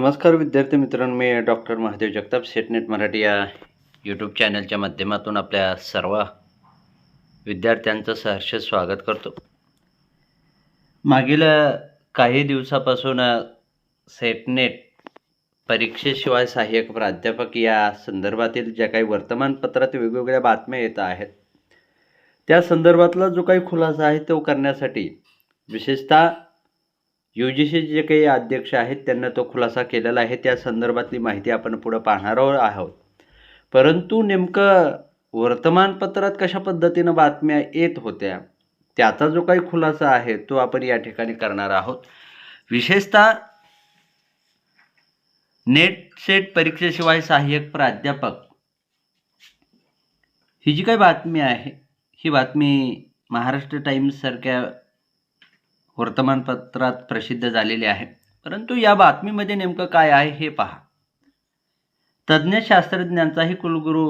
नमस्कार विद्यार्थी मित्रांनो मी doctor Mahadev Jagtap SET NET Marathi या यूट्यूब चॅनलच्या माध्यमातून आपल्या सर्व विद्यार्थ्यांचं सहर्ष स्वागत करतो. मागील काही दिवसापासून सेटनेट परीक्षेशिवाय सहाय्यक प्राध्यापक या संदर्भातील ज्या काही वर्तमानपत्रात वेगवेगळ्या बातम्या येत आहेत त्या संदर्भातला जो काही खुलासा आहे तो करण्यासाठी विशेषतः यू जी सी जे काही अध्यक्ष आहेत त्यांना तो खुलासा केलेला आहे. त्या संदर्भातली माहिती आपण पुढं पाहणार आहोत. परंतु नेमकं वर्तमानपत्रात कशा पद्धतीनं बातम्या येत होत्या त्याचा जो काही खुलासा आहे तो आपण या ठिकाणी करणार आहोत. विशेषतः नेट सेट परीक्षेशिवाय सहाय्यक प्राध्यापक. ही जी काही बातमी आहे ही बातमी महाराष्ट्र टाइम्स सारख्या वर्तमानपत्रात प्रसिद्ध झालेली आहे. परंतु या बातमीमध्ये नेमकं काय आहे हे पहा. तज्ज्ञ शास्त्रज्ञांचाही कुलगुरू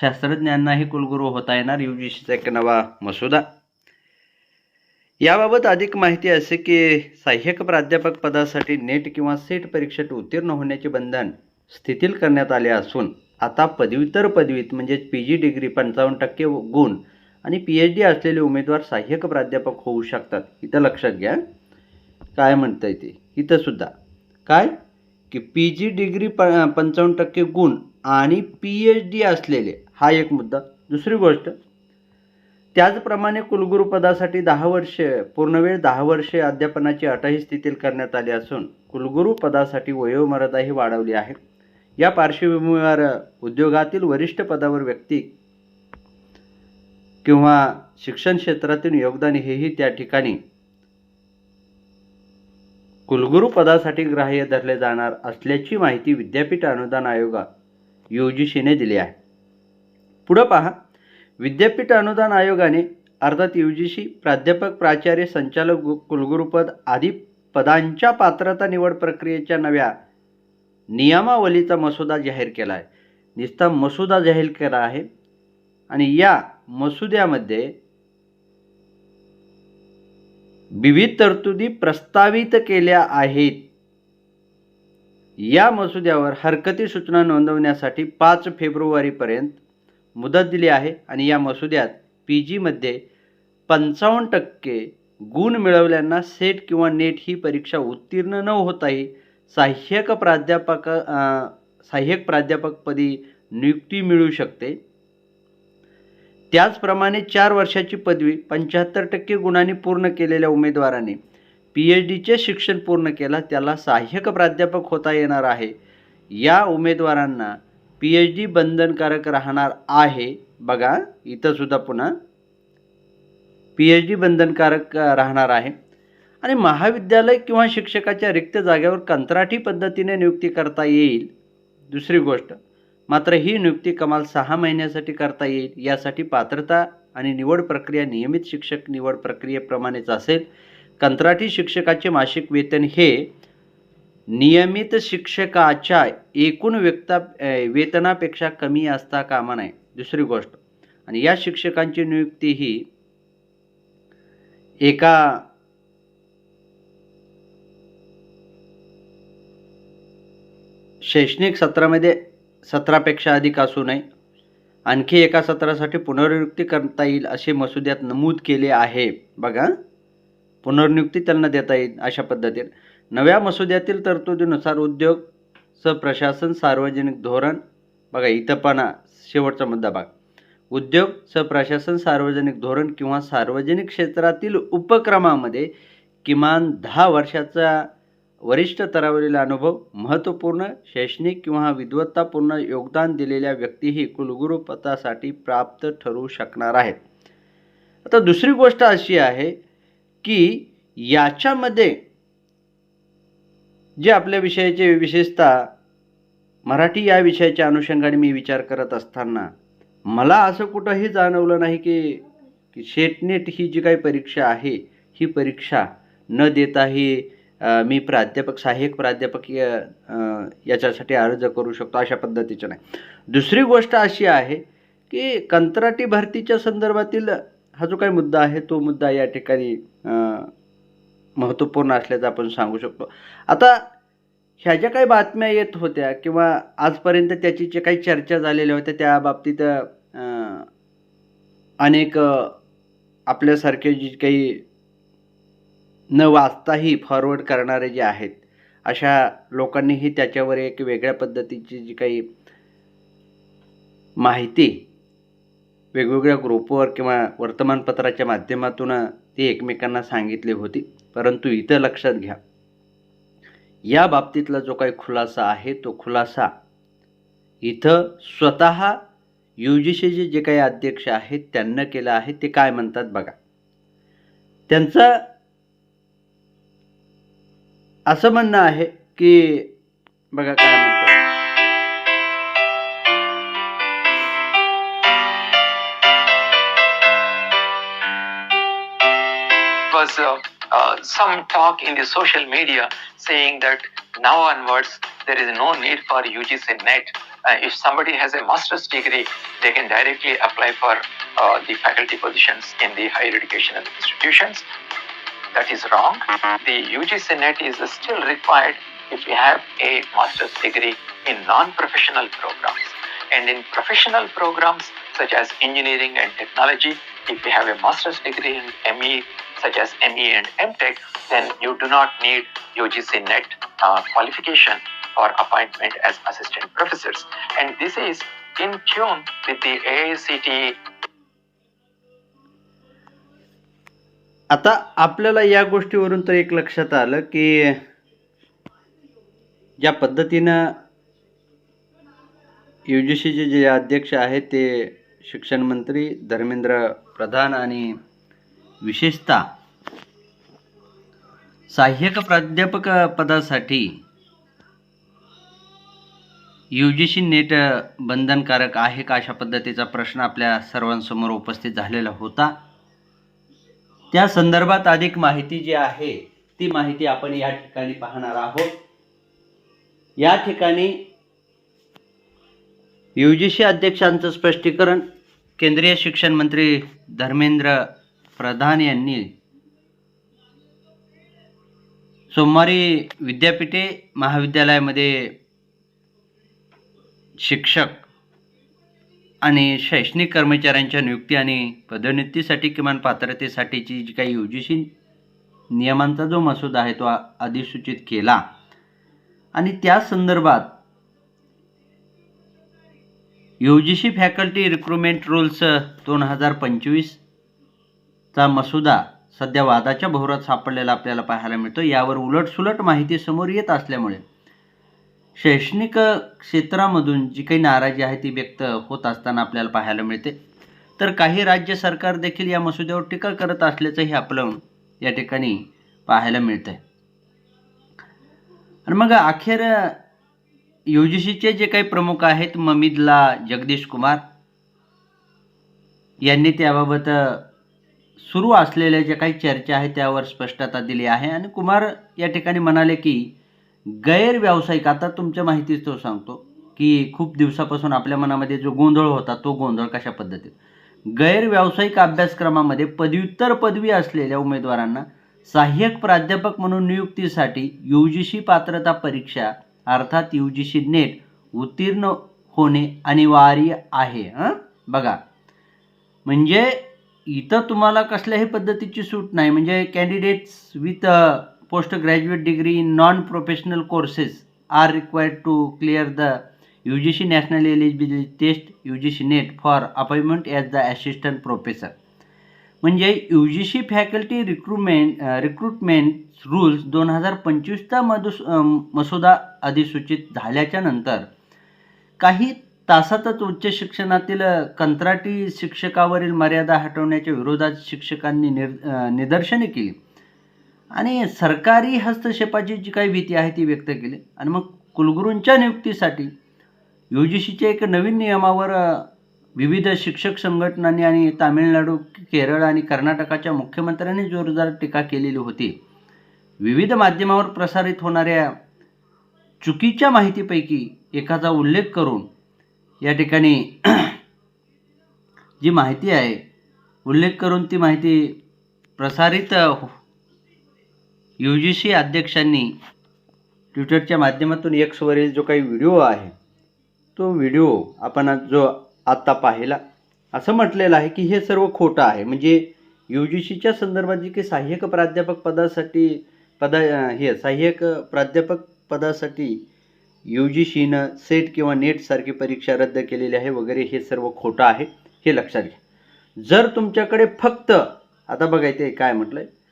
शास्त्रज्ञांनाही कुलगुरू होता येणार. यू जी सीचा एक नवा मसुदा. याबाबत अधिक माहिती असे की सहाय्यक प्राध्यापक पदासाठी नेट किंवा सेट परीक्षेत उत्तीर्ण होण्याचे बंधन स्थितील करण्यात आले असून आता पदव्युत्तर पदवीत म्हणजेच पी जी डिग्री पंचावन्न टक्के गुण आणि पी एच डी असलेले उमेदवार सहाय्यक प्राध्यापक होऊ शकतात. इथं लक्षात घ्या. काय म्हणता ते? इथंसुद्धा काय? की पी जी डिग्री प पंचावन्न टक्के गुण आणि पी एच डी असलेले हा एक मुद्दा. दुसरी गोष्ट त्याचप्रमाणे कुलगुरुपदासाठी दहा वर्षे पूर्णवेळ दहा वर्षे अध्यापनाची अटही स्थितीत करण्यात आली असून कुलगुरुपदासाठी वयोमर्यादाही वाढवली आहे. या पार्श्वभूमीवर उद्योगातील वरिष्ठ पदावर व्यक्ती किंवा शिक्षण क्षेत्रातील योगदान हेही त्या ठिकाणी कुलगुरू पदासाठी ग्राह्य धरले जाणार असल्याची माहिती विद्यापीठ अनुदान आयोगा यू जी सीने दिली आहे. पुढं पहा. विद्यापीठ अनुदान आयोगाने अर्थात यू जी सी प्राध्यापक प्राचार्य संचालक गु- आदी पदांच्या पात्रता निवड प्रक्रियेच्या नव्या नियमावलीचा मसुदा जाहीर केला आहे. निस्ता मसुदा जाहीर केला आहे. आणि या मसुद्यामध्ये विविध तरतुदी प्रस्तावित केल्या आहेत. या मसुद्यावर हरकती सूचना नोंदवण्यासाठी पाच फेब्रुवारीपर्यंत मुदत दिली आहे आणि या मसुद्यात पी जीमध्ये पंचावन्न टक्के गुण मिळवल्यांना सेट किंवा नेट ही परीक्षा उत्तीर्ण न होताही सहाय्यक प्राध्यापक सहाय्यक प्राध्यापकपदी नियुक्ती मिळू शकते. त्याचप्रमाणे चार वर्षाची पदवी पंच्याहत्तर टक्के गुणांनी पूर्ण केलेल्या उमेदवाराने पी एच डीचे शिक्षण पूर्ण केला त्याला सहाय्यक प्राध्यापक होता येणार आहे. या उमेदवारांना पी एच डी बंधनकारक राहणार आहे. बघा इथंसुद्धा पुन्हा पी एच डी बंधनकारक राहणार आहे. आणि महाविद्यालय किंवा शिक्षकाच्या रिक्त जागेवर कंत्राटी पद्धतीने नियुक्ती करता येईल. दुसरी गोष्ट मात्र ही नियुक्ती कमाल सहा महिन्यासाठी करता येईल यासाठी पात्रता आणि निवड प्रक्रिया नियमित शिक्षक निवड प्रक्रियेप्रमाणेच असेल. कंत्राटी शिक्षकाचे मासिक वेतन हे नियमित शिक्षकाच्या एकूण व्यक्ता वेतनापेक्षा कमी असता कामा नये. दुसरी गोष्ट आणि या शिक्षकांची नियुक्ती ही एका शैक्षणिक सत्रामध्ये सत्रापेक्षा अधिक असू नये. आणखी एका सत्रासाठी पुनर्नियुक्ती करता येईल असे मसुद्यात नमूद केले आहे. बघा. पुनर्नियुक्ती त्यांना देता येईल अशा पद्धतीने. नव्या मसुद्यातील तरतुदीनुसार उद्योग सप्रशासन सार्वजनिक धोरण बघा इथं पण शेवटचा मुद्दा बघा उद्योग सप्रशासन सार्वजनिक धोरण किंवा सार्वजनिक क्षेत्रातील उपक्रमामध्ये किमान दहा वर्षाचा वरिष्ठ तरावरील अनुभव महत्त्वपूर्ण शैक्षणिक किंवा विद्वत्तापूर्ण योगदान दिलेल्या व्यक्तीही कुलगुरुपदासाठी प्राप्त ठरू शकणार आहेत. आता दुसरी गोष्ट अशी आहे की याच्यामध्ये जे आपल्या विषयाचे विशेषतः मराठी या विषयाच्या अनुषंगाने मी विचार करत असताना मला असं कुठंही जाणवलं नाही की की शेटनेट ही जी काही परीक्षा आहे ही परीक्षा न देताही मी प्राध्यापक सहाय्यक प्राध्यापक याच्यासाठी अर्ज करू शकतो अशा पद्धतीचं नाही. दुसरी गोष्ट अशी आहे की कंत्राटी भरतीच्या संदर्भातील हा जो काही मुद्दा आहे तो मुद्दा या ठिकाणी महत्त्वपूर्ण असल्याचं आपण सांगू शकतो. आता ह्या ज्या काही बातम्या येत होत्या किंवा आजपर्यंत त्याची जे काही चर्चा झालेल्या होत्या त्या बाबतीत अनेक आपल्यासारखे जी काही न वाचताही फॉरवर्ड करणारे जे आहेत अशा लोकांनीही त्याच्यावर एक वेगळ्या पद्धतीची जी काही माहिती वेगवेगळ्या ग्रुपवर किंवा वर्तमानपत्राच्या माध्यमातून ती एकमेकांना सांगितली होती. परंतु इथं लक्षात घ्या या बाबतीतला जो काही खुलासा आहे तो खुलासा इथं स्वतः यू जी सीचे जे काही अध्यक्ष आहेत त्यांना केलं आहे ते काय म्हणतात बघा. त्यांचं असं म्हणणं आहे की बघा काय म्हणतात was uh, uh, some talk in the social media saying that now onwards there is no need for UGC NET. Uh, if somebody has a master's degree, they can directly apply for uh, the faculty positions in the higher educational institutions. That is wrong. The UGC NET is still required if you have a master's degree in non-professional programs. And in professional programs such as engineering and technology, if you have a master's degree in ME such as ME and MTech, then you do not need UGC NET uh, qualification for appointment as assistant professors. And this is in tune with the AICTE आता आपल्याला या गोष्टीवरून तर एक लक्षात आलं की ज्या पद्धतीनं यू जी सीचे जे अध्यक्ष आहेत ते शिक्षण मंत्री धर्मेंद्र प्रधान आणि विशेषतः सहाय्यक प्राध्यापक पदासाठी यू जी सी नेट बंधनकारक आहे का अशा पद्धतीचा प्रश्न आपल्या सर्वांसमोर उपस्थित झालेला होता. त्या संदर्भात अधिक माहिती जी आहे ती माहिती आपण या ठिकाणी पाहणार आहोत. या ठिकाणी यू जी सी अध्यक्षांचं स्पष्टीकरण केंद्रीय शिक्षण मंत्री धर्मेंद्र प्रधान यांनी सोमवारी विद्यापीठे महाविद्यालयामध्ये शिक्षक आणि शैक्षणिक कर्मचाऱ्यांच्या नियुक्ती आणि पदोन्नतीसाठी किमान पात्रतेसाठीची जी काही यू जी सी नियमांचा जो मसुदा आहे तो अधिसूचित केला. आणि त्या संदर्भात U G C faculty recruitment rules दोन हजार पंचवीसचा मसुदा सध्या वादाच्या भोवरात सापडलेला आपल्याला पाहायला मिळतो. यावर उलटसुलट माहिती समोर येत असल्यामुळे शैक्षणिक क्षेत्रामधून जी काही नाराजी आहे ती व्यक्त होत असताना आपल्याला पाहायला मिळते. तर काही राज्य सरकार देखील या मसुद्यावर टीका करत असल्याचंही आपलं या ठिकाणी पाहायला मिळतं आहे आणि मग अखेर यू जी सीचे जे काही प्रमुख आहेत ममिदला जगदीश कुमार यांनी त्याबाबत सुरू असलेल्या ज्या काही चर्चा आहे त्यावर स्पष्टता दिली आहे. आणि कुमार या ठिकाणी म्हणाले की गैरव्यावसायिक. आता तुमच्या माहितीच तो सांगतो की खूप दिवसापासून आपल्या मनामध्ये जो गोंधळ होता तो गोंधळ कशा पद्धतीत? गैरव्यावसायिक अभ्यासक्रमामध्ये पदव्युत्तर पदवी असलेल्या उमेदवारांना सहाय्यक प्राध्यापक म्हणून नियुक्तीसाठी यू जी सी पात्रता परीक्षा अर्थात यू जी सी नेट उत्तीर्ण होणे अनिवार्य आहे हं? बघा. म्हणजे इथं तुम्हाला कसल्याही पद्धतीची सूट नाही. म्हणजे candidates with post graduate degree in non professional courses are required to clear the U G C national eligibility test U G C NET for appointment as the assistant professor म्हणजे U G C faculty recruitment recruitment rules दोन हजार पंचवीसचा मधुस मसुदा अधिसूचित झाल्याच्यानंतर काही तासातच उच्च शिक्षणातील कंत्राटी शिक्षकावरील मर्यादा हटवण्याच्या विरोधात शिक्षकांनी निर निदर्शने केली. आणि सरकारी हस्तक्षेपाची जी काही भीती आहे ती व्यक्त केली. आणि मग कुलगुरूंच्या नियुक्तीसाठी यू जी सीच्या एक नवीन नियमावर विविध शिक्षक संघटनांनी आणि तामिळनाडू केरळ आणि कर्नाटकाच्या मुख्यमंत्र्यांनी जोरदार टीका केलेली होती. विविध माध्यमावर प्रसारित होणाऱ्या चुकीच्या माहितीपैकी एकाचा उल्लेख करून या ठिकाणी जी माहिती आहे उल्लेख करून ती माहिती प्रसारित हो यू जी सी अध्यक्षांनी ट्विटरच्या माध्यमातून एक्सवरील जो काही व्हिडिओ आहे तो व्हिडिओ आपण आज जो आत्ता पाहिला असं म्हटलेलं आहे की हे सर्व खोटं आहे. म्हणजे यू जी सीच्या संदर्भात जी काही सहाय्यक प्राध्यापक पदासाठी पदा हे सहाय्यक प्राध्यापक पदासाठी यू जी सीनं सेट किंवा नेटसारखी परीक्षा रद्द केलेली आहे वगैरे हे सर्व खोटं आहे हे लक्षात घ्या. जर तुमच्याकडे फक्त आता बघायचं काय म्हटलं आहे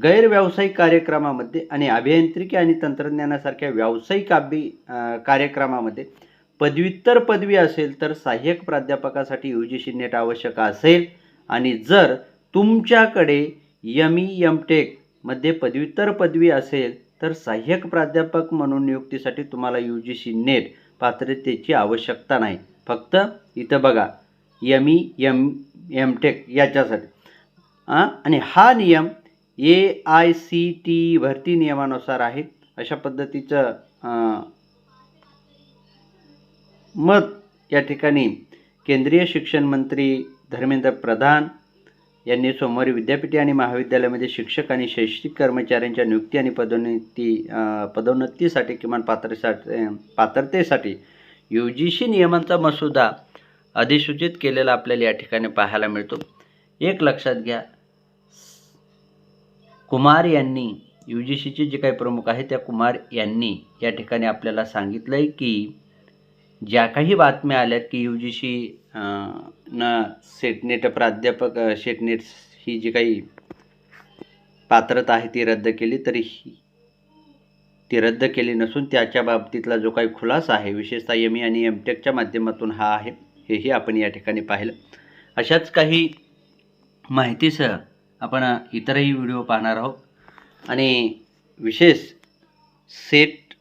गैरव्यावसायिक कार्यक्रमामध्ये आणि अभियांत्रिकी आणि तंत्रज्ञानासारख्या व्यावसायिक अभि कार्यक्रमामध्ये पदव्युत्तर पदवी असेल तर सहाय्यक प्राध्यापकासाठी यू जी सी नेट आवश्यक असेल. आणि जर तुमच्याकडे यम ई एम टेकमध्ये पदव्युत्तर पदवी असेल तर सहाय्यक प्राध्यापक म्हणून नियुक्तीसाठी तुम्हाला यू जी सी नेट पात्रतेची आवश्यकता नाही. फक्त इथं बघा M E M M tech याच्यासाठी आणि हा नियम ए आय सी टी भरती नियमानुसार आहे अशा पद्धतीचं मत या ठिकाणी केंद्रीय शिक्षण मंत्री धर्मेंद्र प्रधान यांनी सोमवारी विद्यापीठे आणि महाविद्यालयामध्ये शिक्षक आणि शैक्षणिक कर्मचाऱ्यांच्या नियुक्ती आणि पदोन्नती पदोन्नतीसाठी किमान पात्रसाठी पात्रतेसाठी यू जी सी नियमांचा मसुदा अधिसूचित केलेला आपल्याला या ठिकाणी पाहायला मिळतो. एक लक्षात घ्या कुमार यांनी यू जी सीचे जे काही प्रमुख आहेत त्या कुमार यांनी या ठिकाणी आपल्याला सांगितलं आहे की ज्या काही बातम्या आल्यात की यू जी सी न सेटनेट प्राध्यापक सेटनेट ही जी काही पात्रता आहे ती रद्द केली तरी ती रद्द केली नसून त्याच्या बाबतीतला जो काही खुलासा आहे विशेषतः एम ई आणि एम टेकच्या माध्यमातून हा आहे हेही आपण या ठिकाणी पाहिलं. अशाच काही माहितीसह आपण इतरही व्हिडिओ पाहणार आहोत. आणि विशेष सेट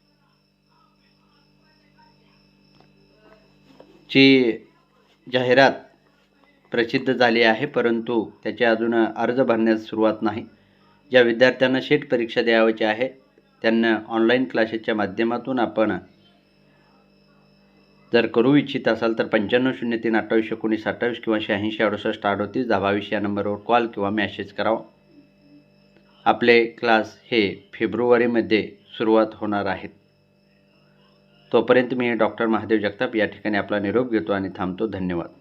ची जाहिरात प्रसिद्ध झाली आहे परंतु त्याचे अजून अर्ज भरण्यास सुरुवात नाही. ज्या विद्यार्थ्यांना शेट परीक्षा द्यावयाची आहे त्यांना ऑनलाईन क्लासेसच्या माध्यमातून आपण जर करू इच्छित असाल तर पंच्याण्णव शून्य तीन अठ्ठावीस एकोणीस अठ्ठावीस किंवा शहाऐंशी अडुसष्ट अडतीस दहावीस या नंबरवर कॉल किंवा मॅसेज करावा आपले क्लास हे फेब्रुवारीमध्ये सुरुवात होणार आहेत. तोपर्यंत मी डॉक्टर महादेव जगताप या ठिकाणी आपला निरोप घेतो आणि थांबतो. धन्यवाद.